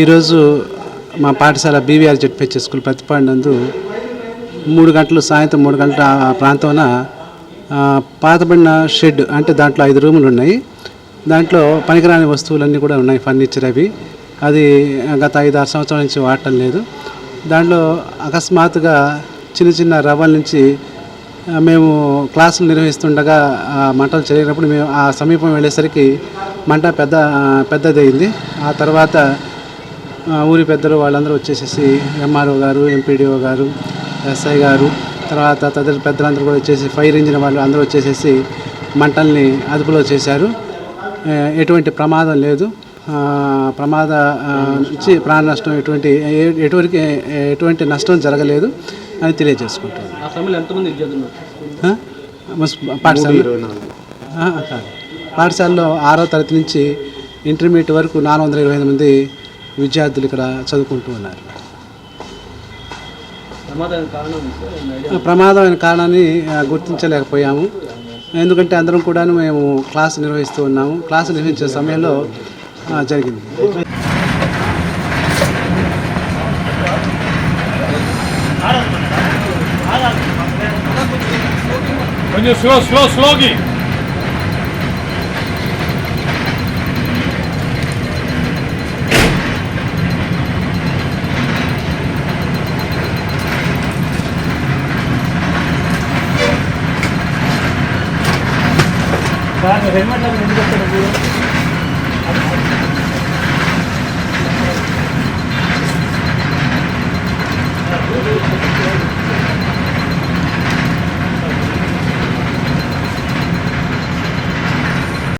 ఈరోజు మా పాఠశాల బీవీఆర్ జెడ్పిహెచ్ స్కూల్ ప్రతిపాడినందు మూడు గంటలు సాయంత్రం మూడు గంటల ఆ ప్రాంతంలో పాతబడిన షెడ్ అంటే దాంట్లో ఐదు రూములు ఉన్నాయి. దాంట్లో పనికిరాని వస్తువులన్నీ కూడా ఉన్నాయి ఫర్నిచర్ అవి. అది గత ఐదు ఆరు సంవత్సరాల నుంచి వాడటం లేదు. దాంట్లో అకస్మాత్తుగా చిన్న చిన్న రవ్వల నుంచి మేము క్లాసులు నిర్వహిస్తుండగా ఆ మంటలు జరిగినప్పుడు మేము ఆ సమీపం వెళ్ళేసరికి మంట పెద్ద పెద్దదైంది ఆ తర్వాత ఊరి పెద్దలు వాళ్ళందరూ వచ్చేసేసి ఎంఆర్ఓ గారు ఎంపీడీఓ గారు ఎస్ఐ గారు తర్వాత తదితర పెద్దలందరూ కూడా వచ్చేసి ఫైర్ ఇంజిన్ వాళ్ళు అందరూ వచ్చేసేసి మంటల్ని అదుపులో చేశారు. ఎటువంటి ప్రమాదం లేదు. ఆ, ప్రమాద నుంచి ప్రాణ నష్టం ఎటువంటి ఎటువంటి ఎటువంటి నష్టం జరగలేదు అని తెలియజేసుకుంటాను పాఠశాల. పాఠశాలలో ఆరో తరగతి నుంచి ఇంటర్మీడియట్ వరకు నాలుగు వందల ఇరవై ఐదు మంది విద్యార్థులు ఇక్కడ చదువుకుంటూ ఉన్నారు. ప్రమాదమైన కారణాన్ని గుర్తించలేకపోయాము. ఎందుకంటే అందరం కూడాను మేము క్లాస్ నిర్వహిస్తూ ఉన్నాము. క్లాసు నిర్వహించే సమయంలో జరిగింది. కొంచెం స్లో స్లో స్లోకి సార్ హెల్మెట్ ఎందుకు